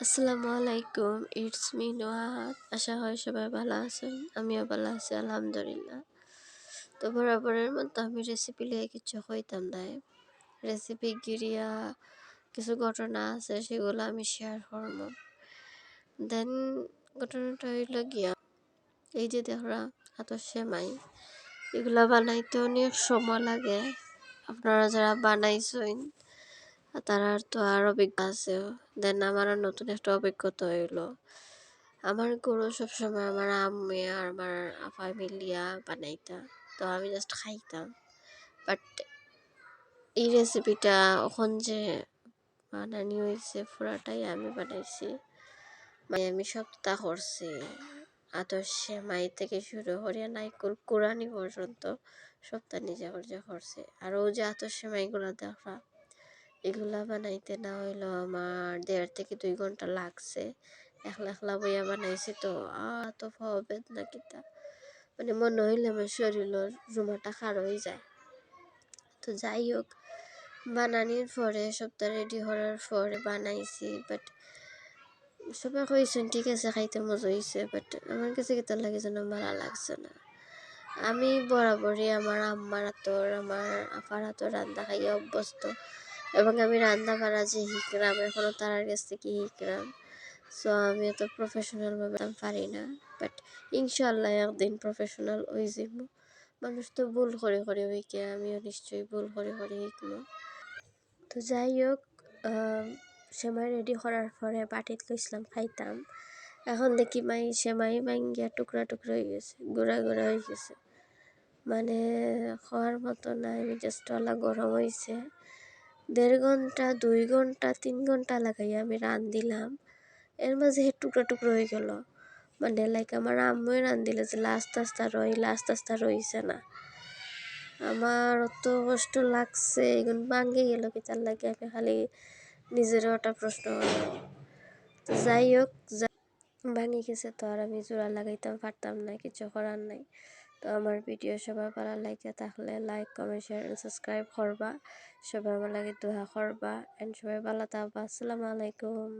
আসসালামু আলাইকুম it's me নোহাত আশা হয় সবাই ভালো আছেন, আমিও ভালো আছি, আলহামদুলিল্লাহ। তো বরাবরের মতো আমি রেসিপি লিয়ে কিছু হইতাম নাই রেসিপি গিরিয়া কিছু ঘটনা আছে, সেগুলো আমি শেয়ার করব। দেন ঘটনাটা হইল গিয়া, এই যে দেখরা, এত সেমাই, এগুলা বানাইতে অনেক সময় লাগে। আপনারা যারা বানাইছেন তারা তো আর অভিজ্ঞতা আছে। দেন আমার নতুন একটা অভিজ্ঞতা হইল। আমার গরু সবসময় আমার আম্মে আর আমার আফা মিলিয়া বানাইতা। তো আমি জাস্ট খাইতাম। বাট এই রেসিপিটা এখন যে বানানি হয়েছে পুরাটাই আমি বানাইছি। মানে আমি সপ্তাহ করছি। আতর সেমাই থেকে শুরু করিয়া নাইকুল কোরআনি পর্যন্ত সপ্তাহ নিজে করে করছে। আর ও যে আতর সেমাইগুলো দেখা। এগুলা বানাইতে না হইল আমার দেড় থেকে দুই ঘণ্টা লাগছে। একলা একলা বইয়া বানাইছি তো আ তো বেদনা কিতা। মানে মনে হইলে আমার শরীরের রুমাটা খার হয়ে যায়। তো যাই হোক, বানানির পরে, সপ্তাহ রেডি হওয়ার পরে বানাইছি বাট সবাই কইছেন ঠিক আছে, খাইতে মজা হয়েছে বাট আমার কাছে কিতা লাগে যেন ভালো লাগছে না। আমি বরাবরই আমার আম্মার হাতর আমার আপার হাতর রান্না খাইয়ে অভ্যস্ত। এবং আমি রান্না বাড়া যে শিখলাম এখনও তার কাছ থেকে শিখলাম। সো আমি এত প্রফেশনালভাবে পারি না বাট ইনশাল্লাহ একদিন প্রফেশনাল ওই যাব মানুষ তো ভুল করে করে হইকে, আমিও নিশ্চয়ই ভুল করে করে শিখব। তো যাই হোক সেমাই রেডি করার পরে বাটিত লইছিলাম, খাইতাম। এখন দেখি মাই, সেমাই ভাঙ্গিয়া টুকরা টুকরা হয়ে গেছে, গুঁড়া গুঁড়া হয়ে গেছে। মানে খাওয়ার মতো নাই মেজাজটা গরম হয়েছে দেড় ঘণ্টা, দুই ঘণ্টা, তিন ঘণ্টা লাগাইয়া আমি রান দিলাম। এর মাঝে টুকরো টুকরো হয়ে গেল। মানে লাইক আমার আম্মুই রান যে লাস্ট আস্তা রই লাস্ট আস্তা রইছে না। আমার অত কষ্ট লাগছে, এগুন ভাঙ্গে গেল কি তার লাগে আমি খালি নিজেরও একটা প্রশ্ন হলো। তো যাই হোক ভাঙি গেছে তো আর আমি জোড়া লাগাইতাম পারতাম না, কিছু করার নাই। তো আমার ভিডিও সবাই ভালো লাগে তাহলে লাইক কমেন্ট শেয়ার সাবস্ক্রাইব করবা। সবাই আমার লাগে দোয়া করবা। এন্ড সবাই ভালো থাকবা। আসসালামু আলাইকুম।